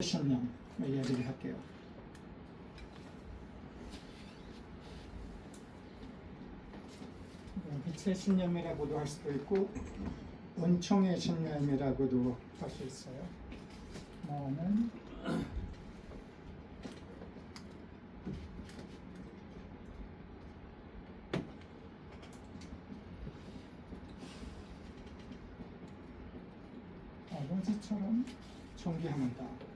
신념 이야기를 할게요. 음, 빛의 신념이라고도 할 수도 있고 은총의 신념이라고도 할 수 있어요. 나는 아버지처럼 존귀합니다.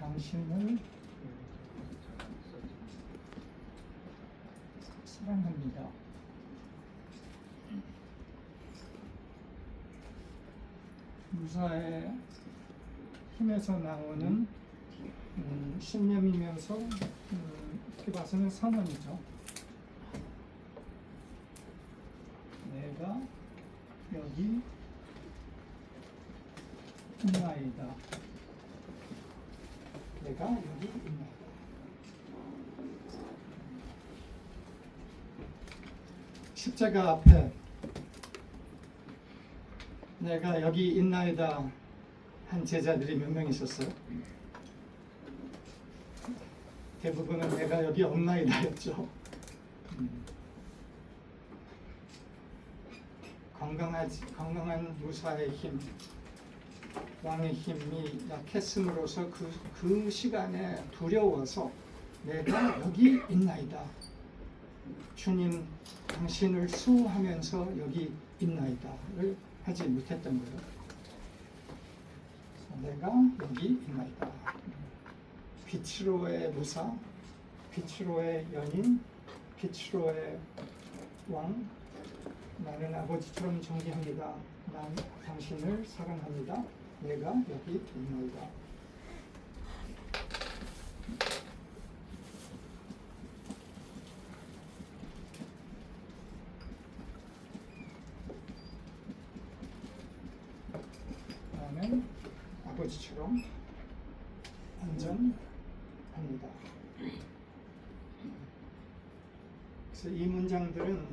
당신을 사랑합니다. 무사의 힘에서 나오는 음, 신념이면서 음, 어떻게 봐서는 선언이죠. 내가 여기 있나이다. 내가 여기 있나이다. 십자가 앞에 내가 여기 있나이다 한 제자들이 몇 명 있었어요? 대부분은 내가 여기 없나이다였죠. 음. 건강하지, 건강한 무사의 힘, 왕의 힘이 약했음으로써 그, 그 시간에 두려워서 내가 여기 있나이다. 주님, 당신을 수하면서 여기 있나이다를 하지 못했던 거예요. 내가 여기 있나이다. 빛으로의 무사, 빛으로의 연인, 빛으로의 왕. 나는 아버지처럼 존귀합니다. 난 당신을 사랑합니다. 내가 여기 있나이다. 나는 아버지처럼 안전합니다. 그래서 이 문장들은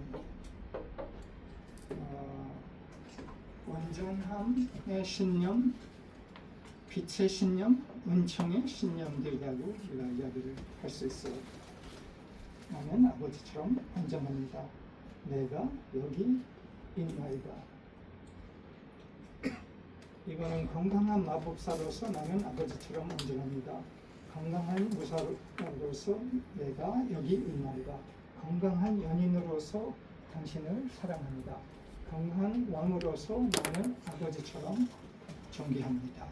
어, 완전함의 신념, 빛의 신념, 은총의 신념들이라고 우리가 이야기를 할 수 있어요. 나는 아버지처럼 안전합니다. 내가 여기 있나이다. 이거는 건강한 마법사로서 나는 아버지처럼 안전합니다. 건강한 무사로서 내가 여기 있나이다. 건강한 연인으로서 당신을 사랑합니다. 강한 왕으로서 나는 아버지처럼 존귀합니다.